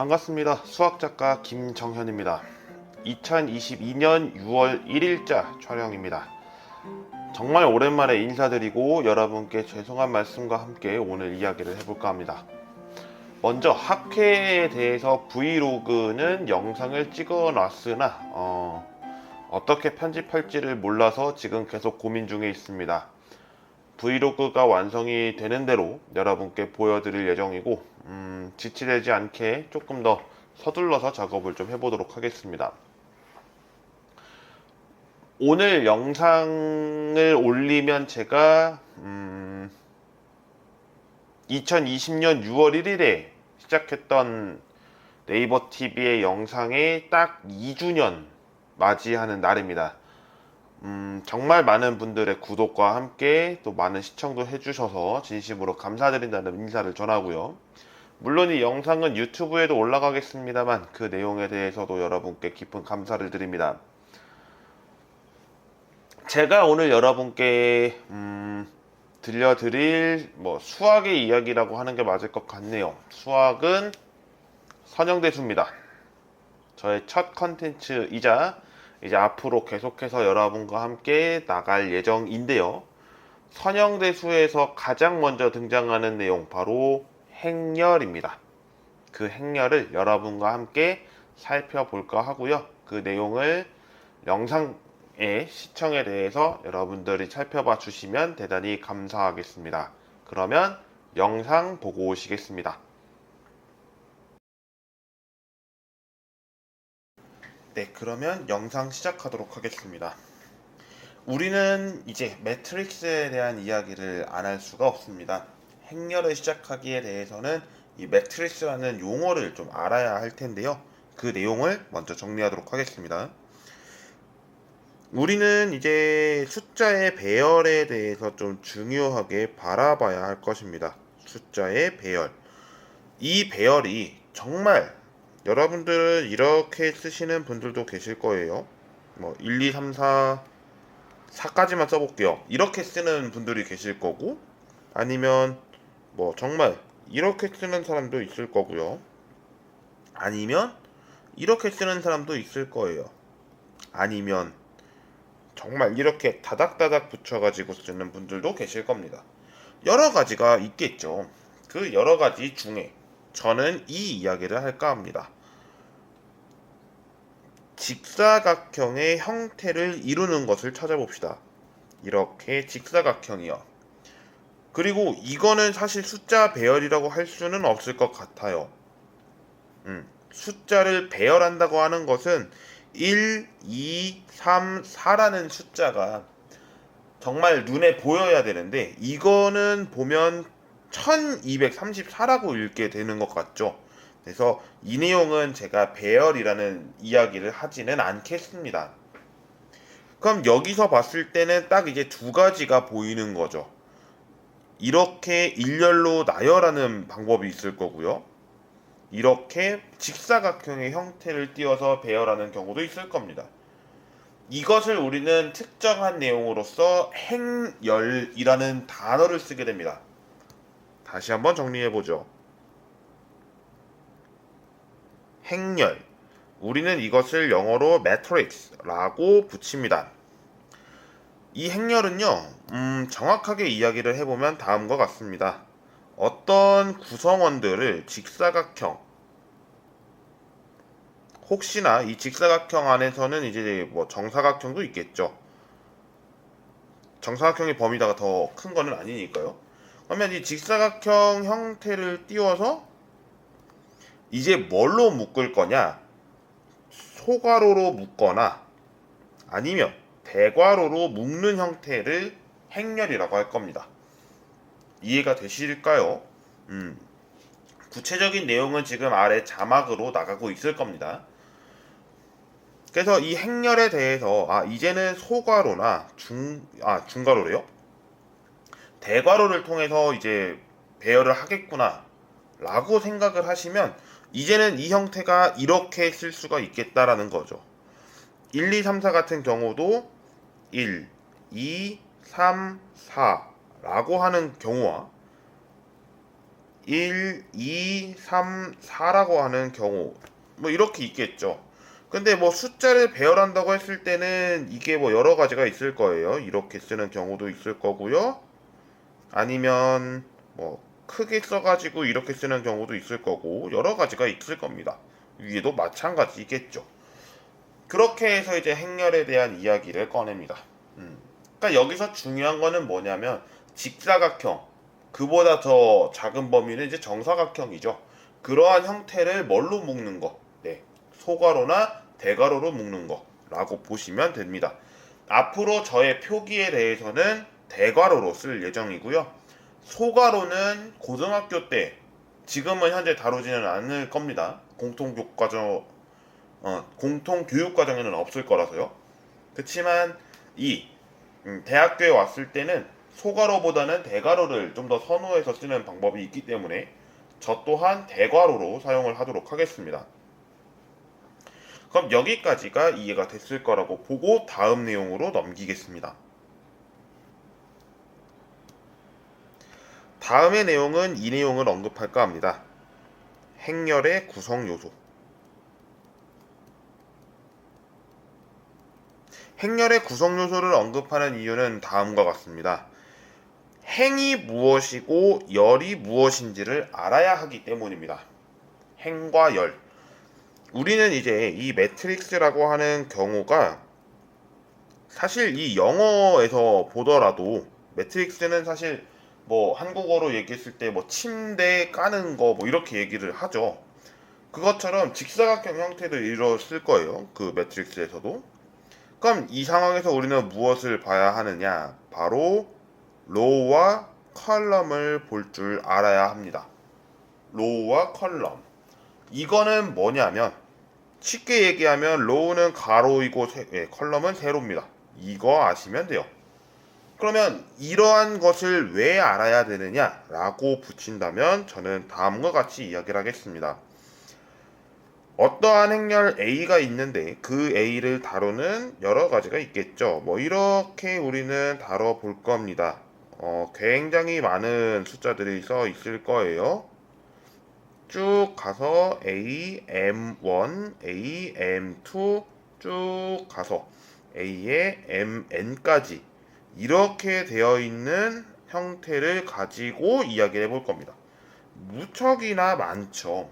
반갑습니다. 수학작가 김정현입니다. 2022년 6월 1일자 촬영입니다. 정말 오랜만에 인사드리고 여러분께 죄송한 말씀과 함께 오늘 이야기를 해볼까 합니다. 먼저 학회에 대해서 브이로그는 영상을 찍어 놨으나 어, 어떻게 편집할지를 몰라서 지금 계속 고민 중에 있습니다. 브이로그가 완성이 되는 대로 여러분께 보여드릴 예정이고 음, 지치되지 않게 조금 더 서둘러서 작업을 좀 해보도록 하겠습니다. 오늘 영상을 올리면 제가 음, 2020년 6월 1일에 시작했던 네이버 TV의 영상에 딱 2주년 맞이하는 날입니다. 음, 정말 많은 분들의 구독과 함께 또 많은 시청도 해주셔서 진심으로 감사드린다는 인사를 전하고요. 물론 이 영상은 유튜브에도 올라가겠습니다만 그 내용에 대해서도 여러분께 깊은 감사를 드립니다. 제가 오늘 여러분께 음, 들려드릴 뭐 수학의 이야기라고 하는 게 맞을 것 같네요. 수학은 선형대수입니다. 저의 첫 컨텐츠이자 이제 앞으로 계속해서 여러분과 함께 나갈 예정인데요. 선형대수에서 가장 먼저 등장하는 내용 바로 행렬입니다. 그 행렬을 여러분과 함께 살펴볼까 하고요. 그 내용을 영상의 시청에 대해서 여러분들이 살펴봐 주시면 대단히 감사하겠습니다. 그러면 영상 보고 오시겠습니다. 네, 그러면 영상 시작하도록 하겠습니다. 우리는 이제 매트릭스에 대한 이야기를 안 할 수가 없습니다. 행렬을 시작하기에 대해서는 이 매트릭스라는 용어를 좀 알아야 할 텐데요. 그 내용을 먼저 정리하도록 하겠습니다. 우리는 이제 숫자의 배열에 대해서 좀 중요하게 바라봐야 할 것입니다. 숫자의 배열. 이 배열이 정말 여러분들은 이렇게 쓰시는 분들도 계실 거예요. 뭐 1, 2, 3, 4 4까지만 써볼게요. 이렇게 쓰는 분들이 계실 거고 아니면 뭐 정말 이렇게 쓰는 사람도 있을 거고요. 아니면 이렇게 쓰는 사람도 있을 거예요. 아니면 정말 이렇게 다닥다닥 붙여가지고 쓰는 분들도 계실 겁니다. 여러 가지가 있겠죠. 그 여러 가지 중에 저는 이 이야기를 할까 합니다. 직사각형의 형태를 이루는 것을 찾아봅시다. 이렇게 직사각형이요. 그리고 이거는 사실 숫자 배열이라고 할 수는 없을 것 같아요. 음, 숫자를 배열한다고 하는 것은 1, 2, 3, 4라는 숫자가 정말 눈에 보여야 되는데 이거는 보면 1234라고 읽게 되는 것 같죠. 그래서 이 내용은 제가 배열이라는 이야기를 하지는 않겠습니다. 그럼 여기서 봤을 때는 딱 이제 두 가지가 보이는 거죠. 이렇게 일렬로 나열하는 방법이 있을 거고요. 이렇게 직사각형의 형태를 띄어서 배열하는 경우도 있을 겁니다. 이것을 우리는 특정한 내용으로서 행열이라는 단어를 쓰게 됩니다. 다시 한번 정리해 보죠. 행렬. 우리는 이것을 영어로 matrix라고 붙입니다. 이 행렬은요, 음, 정확하게 이야기를 해보면 다음과 같습니다. 어떤 구성원들을 직사각형, 혹시나 이 직사각형 안에서는 이제 뭐 정사각형도 있겠죠. 정사각형의 범위다가 더 큰 거는 아니니까요. 그러면 이 직사각형 형태를 띄워서 이제 뭘로 묶을 거냐? 소괄호로 묶거나 아니면 대괄호로 묶는 형태를 행렬이라고 할 겁니다. 이해가 되실까요? 음, 구체적인 내용은 지금 아래 자막으로 나가고 있을 겁니다. 그래서 이 행렬에 대해서 아 이제는 소괄호나 중 아 중괄호래요. 대괄호를 통해서 이제 배열을 하겠구나 라고 생각을 하시면 이제는 이 형태가 이렇게 쓸 수가 있겠다라는 거죠. 1, 2, 3, 4 같은 경우도 1, 2, 3, 4 라고 하는 경우와 1, 2, 3, 4라고 하는 경우 뭐 이렇게 있겠죠. 근데 뭐 숫자를 배열한다고 했을 때는 이게 뭐 여러 가지가 있을 거예요. 이렇게 쓰는 경우도 있을 거고요. 아니면 뭐 크게 써가지고 이렇게 쓰는 경우도 있을 거고 여러 가지가 있을 겁니다. 위에도 마찬가지겠죠. 그렇게 해서 이제 행렬에 대한 이야기를 꺼냅니다. 음. 그러니까 여기서 중요한 거는 뭐냐면 직사각형 그보다 더 작은 범위는 이제 정사각형이죠. 그러한 형태를 뭘로 묶는 거? 네. 소가로나 대가로로 묶는 거라고 보시면 됩니다. 앞으로 저의 표기에 대해서는 대괄호로 쓸 예정이고요. 소괄호는 고등학교 때 지금은 현재 다루지는 않을 겁니다. 공통교과정 어, 공통교육과정에는 없을 거라서요. 그렇지만 이 음, 대학교에 왔을 때는 소괄호보다는 대괄호를 좀 더 선호해서 쓰는 방법이 있기 때문에 저 또한 대괄호로 사용을 하도록 하겠습니다. 그럼 여기까지가 이해가 됐을 거라고 보고 다음 내용으로 넘기겠습니다. 다음의 내용은 이 내용을 언급할까 합니다. 행렬의 구성 요소. 행렬의 구성 요소를 언급하는 이유는 다음과 같습니다. 행이 무엇이고 열이 무엇인지를 알아야 하기 때문입니다. 행과 열. 우리는 이제 이 매트릭스라고 하는 경우가 사실 이 영어에서 보더라도 매트릭스는 사실 뭐 한국어로 얘기했을 때 뭐 침대 까는 거 뭐 이렇게 얘기를 하죠. 그것처럼 직사각형 형태도 이뤘을 거예요. 그 매트릭스에서도. 그럼 이 상황에서 우리는 무엇을 봐야 하느냐? 바로 로우와 컬럼을 볼 줄 알아야 합니다. 로우와 컬럼. 이거는 뭐냐면 쉽게 얘기하면 로우는 가로이고 세, 예, 컬럼은 세로입니다. 이거 아시면 돼요. 그러면 이러한 것을 왜 알아야 되느냐라고 붙인다면 저는 다음과 같이 이야기를 하겠습니다. 어떠한 행렬 A가 있는데 그 A를 다루는 여러 가지가 있겠죠. 뭐 이렇게 우리는 다뤄볼 겁니다. 어, 굉장히 많은 숫자들이 써 있을 거예요. 쭉 가서 A, M1, A, M2 쭉 가서 A의 MN까지 이렇게 되어 있는 형태를 가지고 이야기를 해볼 겁니다. 무척이나 많죠.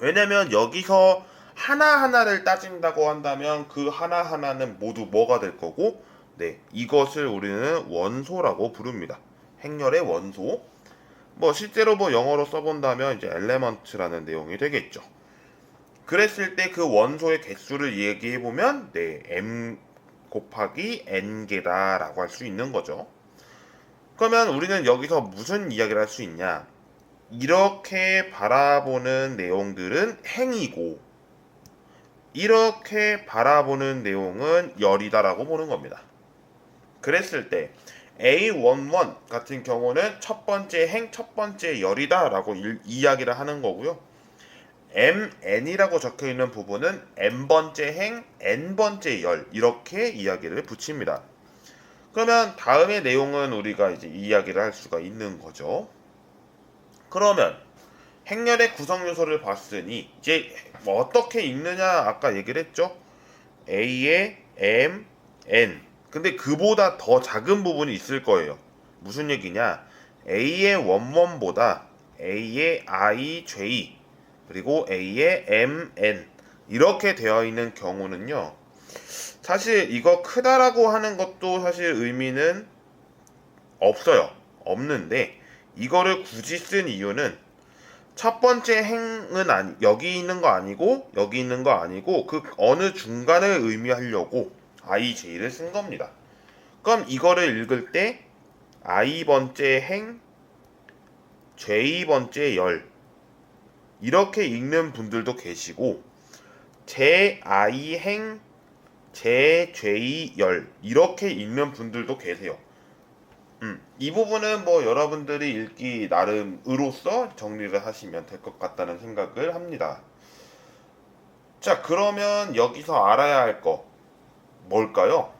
왜냐면 여기서 하나하나를 따진다고 한다면 그 하나하나는 모두 뭐가 될 거고, 네, 이것을 우리는 원소라고 부릅니다. 행렬의 원소. 뭐 실제로 뭐 영어로 써본다면 이제 element라는 내용이 되겠죠. 그랬을 때 그 원소의 개수를 얘기해 보면 네, m 곱하기 n개다라고 할 수 있는 거죠. 그러면 우리는 여기서 무슨 이야기를 할 수 있냐? 이렇게 바라보는 내용들은 행이고 이렇게 바라보는 내용은 열이다라고 보는 겁니다. 그랬을 때 A11 같은 경우는 첫 번째 행, 첫 번째 열이다라고 일, 이야기를 하는 거고요. MN이라고 적혀 있는 부분은 N번째 행, N번째 열 이렇게 이야기를 붙입니다. 그러면 다음의 내용은 우리가 이제 이야기를 할 수가 있는 거죠. 그러면 행렬의 구성 요소를 봤으니 이제 뭐 어떻게 읽느냐 아까 얘기를 했죠. A의 M, N. 근데 그보다 더 작은 부분이 있을 거예요. 무슨 얘기냐? A의 원원보다 A의 I, J 그리고 A의 M, N 이렇게 되어 있는 경우는요. 사실 이거 크다라고 하는 것도 사실 의미는 없어요. 없는데 이거를 굳이 쓴 이유는 첫 번째 행은 아니, 여기 있는 거 아니고 여기 있는 거 아니고 그 어느 중간을 의미하려고 IJ를 쓴 겁니다. 그럼 이거를 읽을 때 I번째 행, J번째 열 이렇게 읽는 분들도 계시고 제 I 행, 제 J 열 이렇게 읽는 분들도 계세요. 음, 이 부분은 뭐 여러분들이 읽기 나름으로써 정리를 하시면 될 것 같다는 생각을 합니다. 자, 그러면 여기서 알아야 할 거 뭘까요?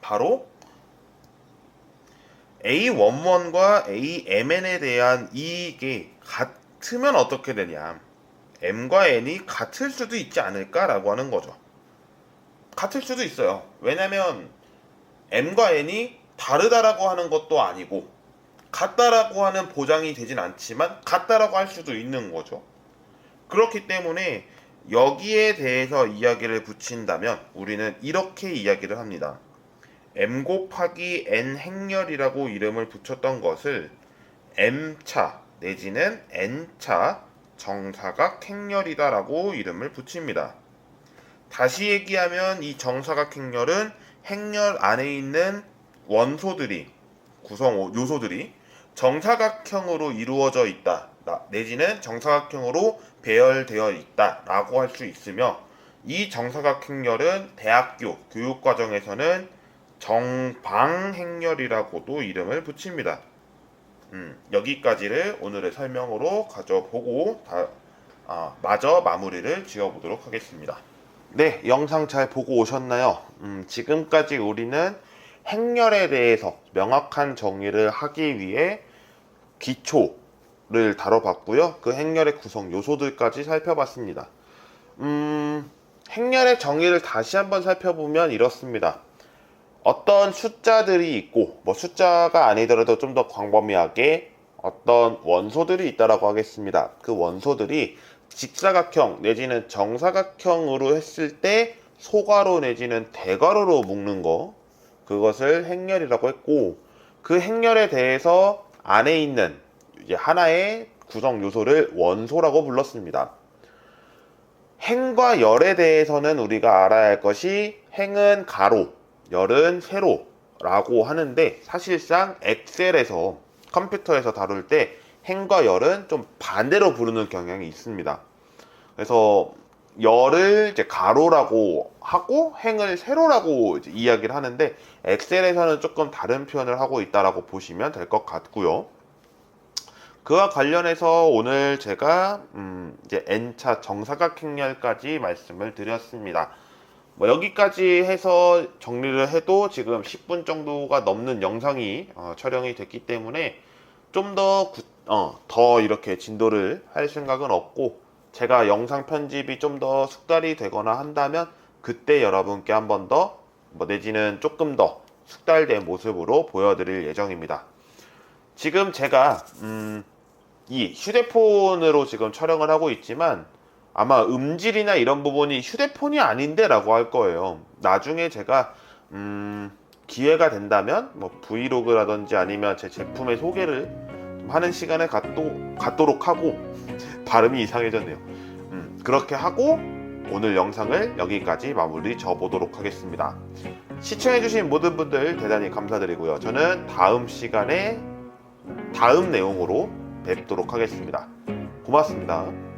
바로 A11과 AMN에 대한 이익이 같 으면 어떻게 되냐? M과 N이 같을 수도 있지 않을까라고 하는 거죠. 같을 수도 있어요. 왜냐면 M과 N이 다르다라고 하는 것도 아니고 같다라고 하는 보장이 되진 않지만 같다라고 할 수도 있는 거죠. 그렇기 때문에 여기에 대해서 이야기를 붙인다면 우리는 이렇게 이야기를 합니다. m 곱하기 n 행렬이라고 이름을 붙였던 것을 m차 내지는 n차 정사각 행렬이다라고 이름을 붙입니다. 다시 얘기하면 이 정사각 행렬은 행렬 안에 있는 원소들이 구성 요소들이 정사각형으로 이루어져 있다 나- 내지는 정사각형으로 배열되어 있다라고 할 수 있으며 이 정사각 행렬은 대학교 교육 과정에서는 정방행렬이라고도 이름을 붙입니다. 음, 여기까지를 오늘의 설명으로 가져보고 다, 아, 마저 마무리를 지어보도록 하겠습니다. 네, 영상 잘 보고 오셨나요? 음, 지금까지 우리는 행렬에 대해서 명확한 정의를 하기 위해 기초를 다뤄봤고요. 그 행렬의 구성 요소들까지 살펴봤습니다. 음, 행렬의 정의를 다시 한번 살펴보면 이렇습니다. 어떤 숫자들이 있고, 뭐 숫자가 아니더라도 좀 더 광범위하게 어떤 원소들이 있다라고 하겠습니다. 그 원소들이 직사각형 내지는 정사각형으로 했을 때 소괄호 내지는 대괄호로 묶는 거, 그것을 행렬이라고 했고, 그 행렬에 대해서 안에 있는 이제 하나의 구성 요소를 원소라고 불렀습니다. 행과 열에 대해서는 우리가 알아야 할 것이 행은 가로, 열은 세로라고 하는데 사실상 엑셀에서 컴퓨터에서 다룰 때 행과 열은 좀 반대로 부르는 경향이 있습니다. 그래서 열을 이제 가로라고 하고 행을 세로라고 이야기를 하는데 엑셀에서는 조금 다른 표현을 하고 있다라고 보시면 될 것 같고요. 그와 관련해서 오늘 제가 음 이제 n차 정사각 행렬까지 말씀을 드렸습니다. 뭐 여기까지 해서 정리를 해도 지금 10분 정도가 넘는 영상이 어, 촬영이 됐기 때문에 좀더 어, 더 이렇게 진도를 할 생각은 없고 제가 영상 편집이 좀 더 숙달이 되거나 한다면 그때 여러분께 한 번 더 뭐 내지는 조금 더 숙달된 모습으로 보여드릴 예정입니다. 지금 제가 음, 이 휴대폰으로 지금 촬영을 하고 있지만 아마 음질이나 이런 부분이 휴대폰이 아닌데 라고 할 거예요. 나중에 제가 음, 기회가 된다면 뭐 브이로그라든지 아니면 제 제품의 소개를 좀 하는 시간을 갖도, 갖도록 하고 발음이 이상해졌네요. 음, 그렇게 하고 오늘 영상을 여기까지 마무리 져보도록 하겠습니다. 시청해주신 모든 분들 대단히 감사드리고요. 저는 다음 시간에 다음 내용으로 뵙도록 하겠습니다. 고맙습니다.